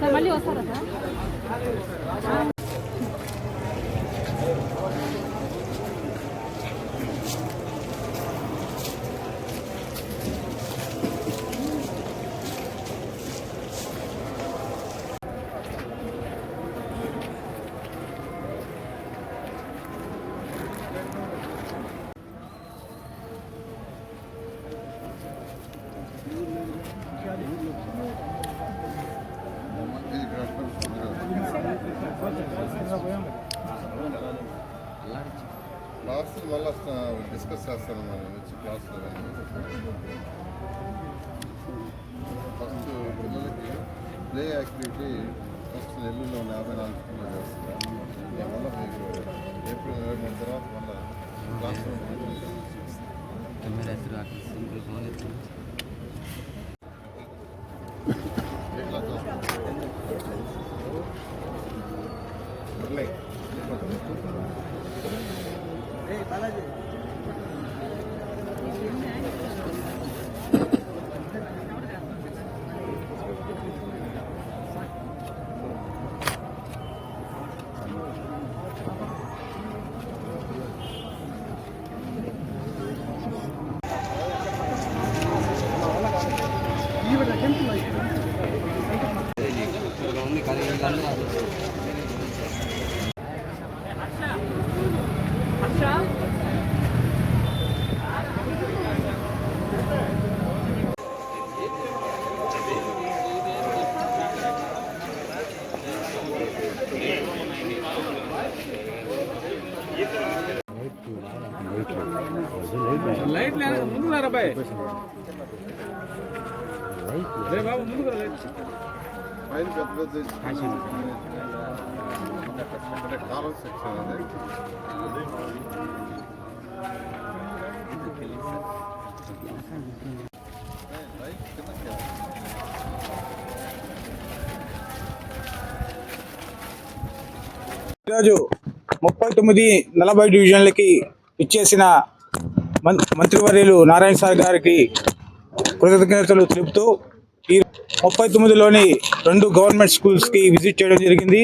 Sir మళ్ళీ వస్తారా sir? Class మళ్ళీ డిస్కస్ చేస్తాను మనం వచ్చి క్లాస్లో ఫస్ట్ పిల్లలకి ప్లే యాక్టివిటీ ఫస్ట్ నెల్లూరులో యాభై నాలుగు స్కూల్లో చేస్తారు. దానివల్ల మీకు ఏప్రిల్ ఇరవై మూడు తర్వాత మళ్ళీ క్లాస్ కెమెరా ఎదురు ఉంది కానీ వీళ్ళందరూ లైట్ లేదు ముందుకు రా అబ్బాయి రే బాబు ముందుకు లైట్ పైన పెద్ద కాలం సెక్షన్ అది ఈరోజు ముప్పై తొమ్మిది నలభై డివిజన్లకి ఇచ్చేసిన మం- మంత్రివర్యులు నారాయణ సార్ గారికి కృతజ్ఞతలు తెలుపుతూ ఈ ముప్పై తొమ్మిదిలోని రెండు గవర్నమెంట్ స్కూల్స్కి విజిట్ చేయడం జరిగింది.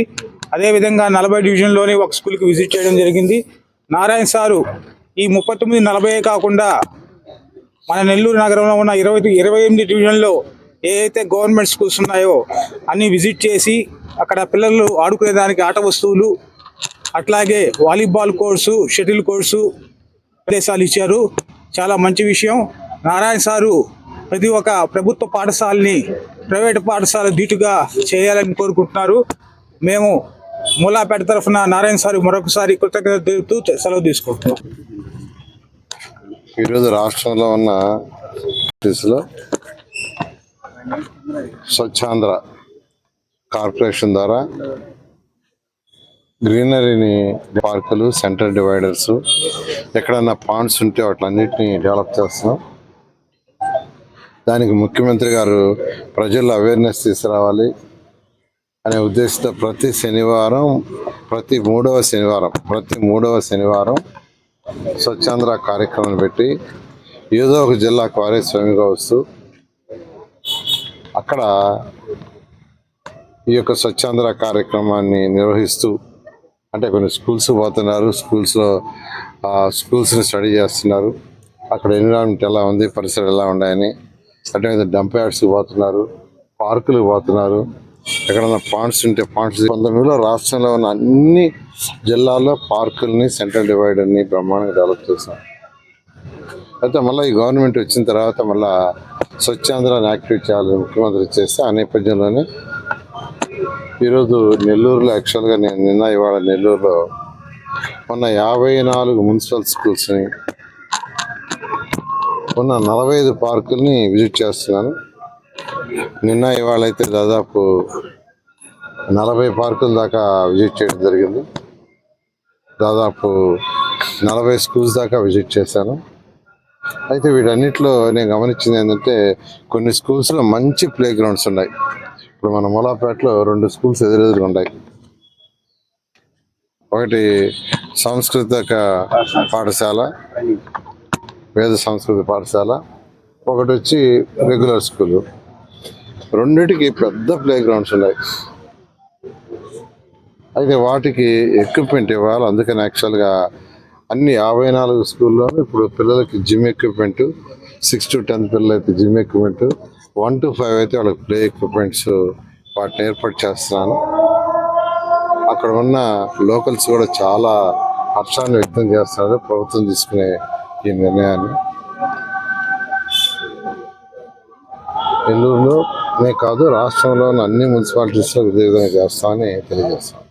అదేవిధంగా నలభై డివిజన్లోని ఒక స్కూల్కి విజిట్ చేయడం జరిగింది. నారాయణ సారు ఈ ముప్పై తొమ్మిది నలభై కాకుండా మన నెల్లూరు నగరంలో ఉన్న ఇరవై ఇరవై ఎనిమిది డివిజన్లో ఏవైతే గవర్నమెంట్ స్కూల్స్ ఉన్నాయో అన్నీ విజిట్ చేసి అక్కడ పిల్లలు ఆడుకునేదానికి ఆట వస్తువులు అట్లాగే వాలీబాల్ కోర్సు షటిల్ కోర్సు ప్రదేశాలు ఇచ్చారు. చాలా మంచి విషయం. నారాయణ సారు ప్రతి ఒక్క ప్రభుత్వ పాఠశాలని ప్రైవేట్ పాఠశాల ధీటుగా చేయాలని కోరుకుంటున్నారు. మేము మూలాపేట తరఫున నారాయణ సారు మరొకసారి కృతజ్ఞత తెలుపుతూ సెలవు తీసుకుంటున్నాం. ఈరోజు రాష్ట్రంలో ఉన్న లో స్వచ్ఛాంధ్ర కార్పొరేషన్ ద్వారా గ్రీనరీని పార్కులు సెంటర్ డివైడర్స్ ఎక్కడన్నా పాండ్స్ ఉంటే వాటిలన్నింటినీ డెవలప్ చేస్తున్నాం. దానికి ముఖ్యమంత్రి గారు ప్రజల్లో అవేర్నెస్ తీసుకురావాలి అనే ఉద్దేశంతో ప్రతి శనివారం ప్రతి మూడవ శనివారం ప్రతి మూడవ శనివారం స్వచ్ఛాంధ్ర కార్యక్రమం పెట్టి ఏదో ఒక జిల్లా వారే వస్తూ అక్కడ ఈ యొక్క స్వచ్ఛాంధ్ర కార్యక్రమాన్ని నిర్వహిస్తూ అంటే కొన్ని స్కూల్స్ పోతున్నారు స్కూల్స్లో స్కూల్స్ని స్టడీ చేస్తున్నారు. అక్కడ ఎన్విరాన్మెంట్ ఎలా ఉంది పరిసరాలు ఎలా ఉన్నాయని. అదేవిధంగా డంప్ యార్డ్స్కి పోతున్నారు పార్కులకు పోతున్నారు. ఎక్కడన్నా పాండ్స్ ఉంటే పాండ్స్ పంతొమ్మిదిలో రాష్ట్రంలో ఉన్న అన్ని జిల్లాల్లో పార్కుల్ని సెంట్రల్ డివైడర్ని బ్రహ్మాండంగా డెవలప్ చేశాం. అయితే మళ్ళీ ఈ గవర్నమెంట్ వచ్చిన తర్వాత మళ్ళీ స్వచ్ఛాంధ్రాన్ని యాక్టివేట్ చేయాలని ముఖ్యమంత్రి చేస్తే ఆ నేపథ్యంలోనే ఈరోజు నెల్లూరులో యాక్చువల్గా నేను నిన్న ఇవాళ నెల్లూరులో ఉన్న యాభై నాలుగు మున్సిపల్ స్కూల్స్ని ఉన్న నలభై ఐదు పార్కుల్ని విజిట్ చేస్తున్నాను. నిన్న ఇవాళ అయితే దాదాపు నలభై పార్కుల దాకా విజిట్ చేయడం జరిగింది. దాదాపు నలభై స్కూల్స్ దాకా విజిట్ చేశాను. అయితే వీటన్నిటిలో నేను గమనించింది ఏంటంటే కొన్ని స్కూల్స్లో మంచి ప్లే గ్రౌండ్స్ ఉన్నాయి. ఇప్పుడు మన మూలాపేటలో రెండు స్కూల్స్ ఎదురెదురుగా ఉన్నాయి. ఒకటి సాంస్కృతిక పాఠశాల వేద సంస్కృతి పాఠశాల ఒకటి వచ్చి రెగ్యులర్ స్కూలు రెండిటికి పెద్ద ప్లే గ్రౌండ్స్ ఉన్నాయి. అయితే వాటికి ఎక్విప్మెంట్ ఇవ్వాలి. అందుకని యాక్చువల్గా అన్ని యాభై నాలుగు స్కూల్లో ఇప్పుడు పిల్లలకి gym equipment six to tenth పిల్లలకి gym equipment one two five అయితే వాళ్ళకి ప్లే ఎక్విప్మెంట్స్ వాటిని ఏర్పాటు చేస్తున్నాను. అక్కడ ఉన్న లోకల్స్ కూడా చాలా హర్షాన్ని వ్యక్తం చేస్తున్నారు ప్రభుత్వం తీసుకునే ఈ నిర్ణయాన్ని. నెల్లూరులోనే కాదు రాష్ట్రంలోని అన్ని మున్సిపాలిటీస్లో ఇదే విధంగా చేస్తామని తెలియజేస్తాం